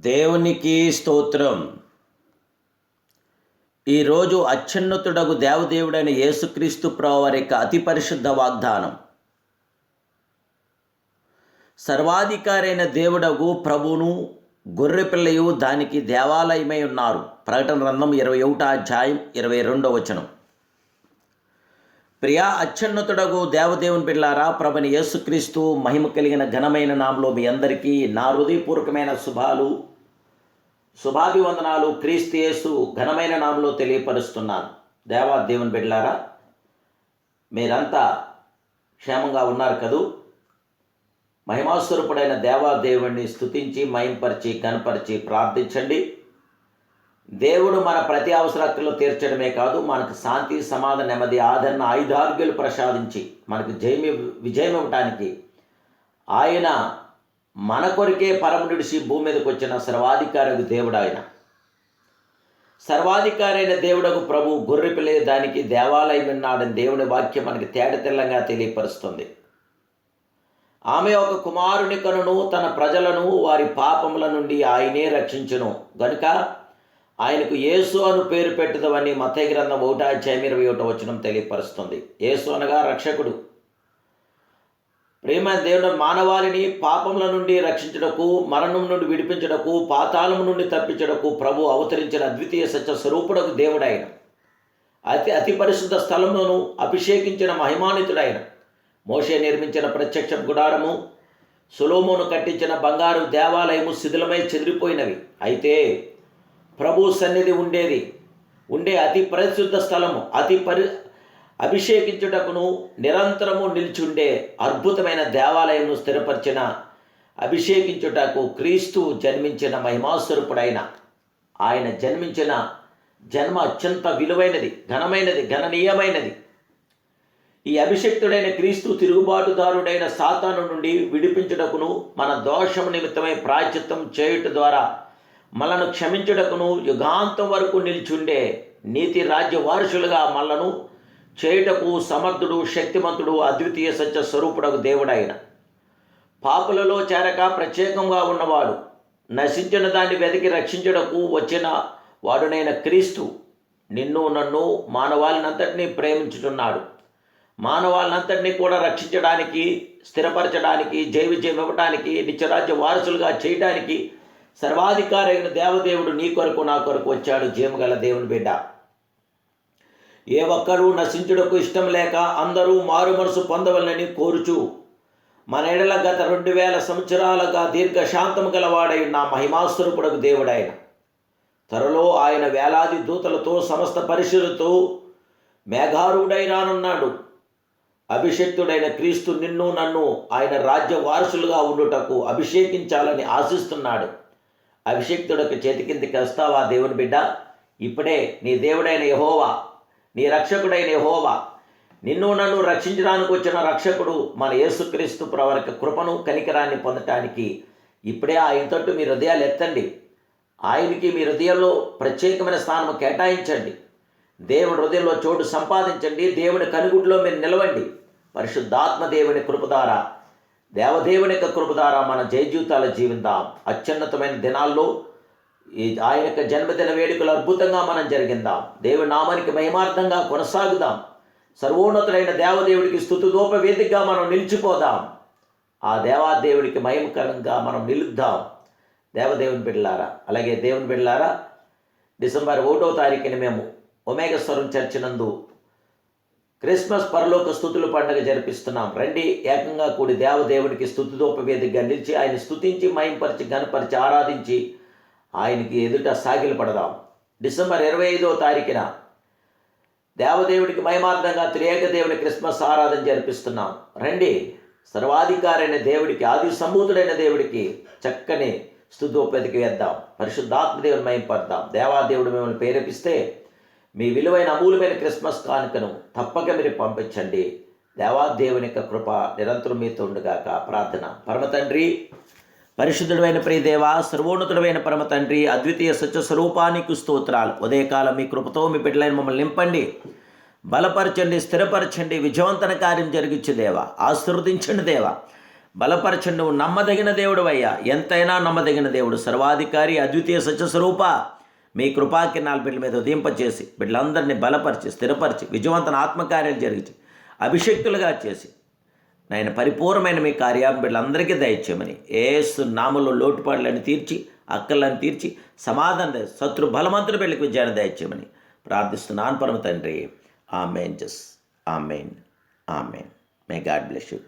దేవునికి స్తోత్రం. ఈరోజు అత్యున్నతుడగు దేవదేవుడైన యేసుక్రీస్తు ప్రవారి యొక్క అతి పరిశుద్ధ వాగ్దానం. సర్వాధికారైన దేవుడగు ప్రభును గొర్రెపిల్లయు దానికి దేవాలయమై ఉన్నారు. ప్రకటన గ్రంథం ఇరవై ఒకటో అధ్యాయం ఇరవై రెండో వచనం. ప్రియా అత్యున్నతుడగు దేవదేవుని పిల్లారా ప్రభుని యేసుక్రీస్తు మహిమ కలిగిన ఘనమైన నామలో మీ అందరికీ నా హృదయపూర్వకమైన శుభాలు శుభాభివందనాలు క్రీస్తియేసు ఘనమైన నామలో తెలియపరుస్తున్నాను దేవా దేవుని బిడ్లారా మీరంతా క్షేమంగా ఉన్నారు కదూ? మహిమాస్వరూపుడైన దేవా దేవుణ్ణి స్తుతించి కనపరిచి ప్రార్థించండి. దేవుడు మన ప్రతి అవసరాల్లో తీర్చడమే కాదు మనకు శాంతి సమాధాన నెమ్మది ఆదరణ ఆయుధార్గ్యులు ప్రసాదించి మనకు జయమి విజయం ఇవ్వటానికి ఆయన మన కొరికే పరముడిసి భూమి మీదకి వచ్చిన సర్వాధికారి దేవుడు ఆయన. సర్వాధికారైన దేవుడకు ప్రభు గొర్రెపిల్లే దానికి దేవాలయం విన్నాడని దేవుని వాక్యం మనకి తేడ తెల్లంగా తెలియపరుస్తుంది. ఆమె ఒక కుమారుని కనును తన ప్రజలను వారి పాపముల నుండి ఆయనే రక్షించును. గనుక ఆయనకు యేసు అను పేరు పెట్టుదవని మతయ గ్రంథం ఒకటా అధ్యాయం ఇరవై ఒకటో వచనం తెలియపరుస్తుంది. యేసు అనగా రక్షకుడు. ప్రేమ దేవుడు మానవాళిని పాపముల నుండి రక్షించుటకు మరణం నుండి విడిపించుటకు పాతాళం నుండి తప్పించుటకు ప్రభు అవతరించిన అద్వితీయ సత్య స్వరూపుడకు దేవుడైన. అతి అతి పరిశుద్ధ స్థలములను అభిషేకించిన మహిమానితుడైన. మోషే నిర్మించిన ప్రత్యక్ష గుడారము సులోమోను కట్టించిన బంగారు దేవాలయము శిథిలమై చెదిరిపోయినవి. అయితే ప్రభు సన్నిధి ఉండేది. ఉండే అతి పరిశుద్ధ స్థలము అతి పరి అభిషేకించుటకును నిరంతరము నిల్చుండే అద్భుతమైన దేవాలయమును స్థిరపరిచిన అభిషేకించుటకు క్రీస్తు జన్మించిన మహిమాస్వరూపుడైన ఆయన జన్మించిన జన్మ అత్యంత విలువైనది ఘనమైనది గణనీయమైనది. ఈ అభిషక్తుడైన క్రీస్తు తిరుగుబాటుదారుడైన సాతాను నుండి విడిపించుటకును మన దోషం నిమిత్తమై ప్రాచిత్తం చేయుట ద్వారా మనను క్షమించుటకును యుగాంతం వరకు నిల్చుండే నీతి రాజ్య వారసులుగా మనలను చేయుటకు సమర్థుడు శక్తిమంతుడు అద్వితీయ సత్య స్వరూపుడకు దేవుడైన. పాపులలో చేరక ప్రత్యేకంగా ఉన్నవాడు నశించిన దాన్ని వెతికి రక్షించుటకు వచ్చిన వాడునైన క్రీస్తు నిన్ను నన్ను మానవాళినంతటినీ ప్రేమించుతున్నాడు మానవాళ్ళంతటినీ కూడా రక్షించడానికి స్థిరపరచడానికి జై విజయం నిత్యరాజ్య వారసులుగా చేయడానికి సర్వాధికారైన దేవదేవుడు నీ కొరకు నా కొరకు వచ్చాడు. జీవగల దేవుని బిడ్డ. ఏ ఒక్కరూ నశించుటకు ఇష్టం లేక అందరూ మారు మనసు పొందవలని కోరుచు. మన ఎడల గత రెండు వేల సంవత్సరాలుగా దీర్ఘశాంతము గలవాడై నా మహిమాస్వరూపుడకు దేవుడాయన త్వరలో ఆయన వేలాది దూతలతో సమస్త పరిశులతో మేఘారుడై రానున్నాడు అభిషక్తుడైన క్రీస్తు నిన్ను నన్ను ఆయన రాజ్య వారసులుగా ఉండుటకు అభిషేకించాలని ఆశిస్తున్నాడు. అభిషక్తుడకు చేతి కిందికి వస్తావా దేవుని బిడ్డ? ఇప్పుడే నీ దేవుడైన యహోవా నీ రక్షకుడైన హోవా నిన్ను నన్ను రక్షించడానికి వచ్చిన రక్షకుడు మన యేసుక్రీస్తు ప్రవరక కృపను కనికరాన్ని పొందటానికి ఇప్పుడే ఆయన తట్టు మీ హృదయాలు ఎత్తండి. ఆయనకి మీ హృదయంలో ప్రత్యేకమైన స్థానం కేటాయించండి. దేవుని హృదయంలో చోటు సంపాదించండి. దేవుని కనుగుడ్లో మీరు నిలవండి. పరిశుద్ధాత్మ దేవుని కృపధార ద్వారా దేవదేవుని యొక్క కృపధార ద్వారా మన జయజీవితాల జీవిద్దాం అత్యున్నతమైన దినాల్లో ఈ ఆయన యొక్క జన్మదిన వేడుకలు అద్భుతంగా మనం జరిగిందాం. దేవుని నామానికి మహిమార్థంగా కొనసాగుదాం. సర్వోన్నతుడైన దేవదేవుడికి స్థుతుదోప వేదికగా మనం నిలిచిపోదాం. ఆ దేవాదేవుడికి మహిమకరంగా మనం నిలుద్దాం. దేవదేవుని బిడ్డలారా అలాగే దేవుని బిడ్డలారా డిసెంబర్ ఒకటో తారీఖున మేము ఒమేగస్వరం చర్చినందు క్రిస్మస్ పరలోక స్థుతుల పండుగ జరిపిస్తున్నాం. రండి ఏకంగా కూడి దేవదేవునికి స్థుతిదోప వేదికగా నిలిచి ఆయన స్థుతించి మయంపరిచి గనపరిచి ఆరాధించి ఆయనకి ఎదుట సాగిలు పడదాం. డిసెంబర్ ఇరవై ఐదో తారీఖున దేవదేవుడికి మహిమార్థంగా త్రియేక దేవుని క్రిస్మస్ ఆరాధన జరిపిస్తున్నాం. రండి సర్వాధికారైన దేవుడికి ఆది సంభూతుడైన దేవుడికి చక్కని స్థుతోపతికి వేద్దాం. పరిశుద్ధాత్మదేవుని మయంపడదాం దేవాదేవుడు మిమ్మల్ని ప్రేరేపిస్తే మీ విలువైన అమూలమైన క్రిస్మస్ కానుకను తప్పక మీరు పంపించండి. దేవాదేవుని యొక్క కృప నిరంతరం మీతో ఉండగాక. ప్రార్థన. పరమ తండ్రి పరిశుద్ధుడైన ప్రియదేవ సర్వోన్నతుడమైన పరమ తండ్రి అద్వితీయ సత్య స్వరూపానికి స్తోత్రాలు. ఉదయకాలం మీ కృపతో మీ బిడ్డలైన మమ్మల్ని నింపండి బలపరచండి స్థిరపరచండి విజయవంతన కార్యం జరిగించు దేవా ఆశీర్వదించండి దేవా. బలపరచండి నమ్మదగిన దేవుడు అయ్యా ఎంతైనా నమ్మదగిన దేవుడు సర్వాధికారి అద్వితీయ సత్యస్వరూప. మీ కృపాకిరణాలు బిడ్డల మీద ఉదయింపచేసి బిడ్డలందరినీ బలపరిచి స్థిరపరిచి విజయవంతన ఆత్మకార్యాలు జరిగించి అభిషక్తులుగా చేసి నాయన పరిపూర్ణమైన మీ కార్యం బిడ్డలందరికీ దయచేయమని. ఏసు నామలో లోటుపాట్లను తీర్చి అక్కలను తీర్చి సమాధానం శత్రు బలమంతుడు బిడ్డలకు విజయాన్ని దయచేయమని ప్రార్థిస్తున్నాను పరమ తండ్రి. Amen. Just. Amen. Amen. May God bless you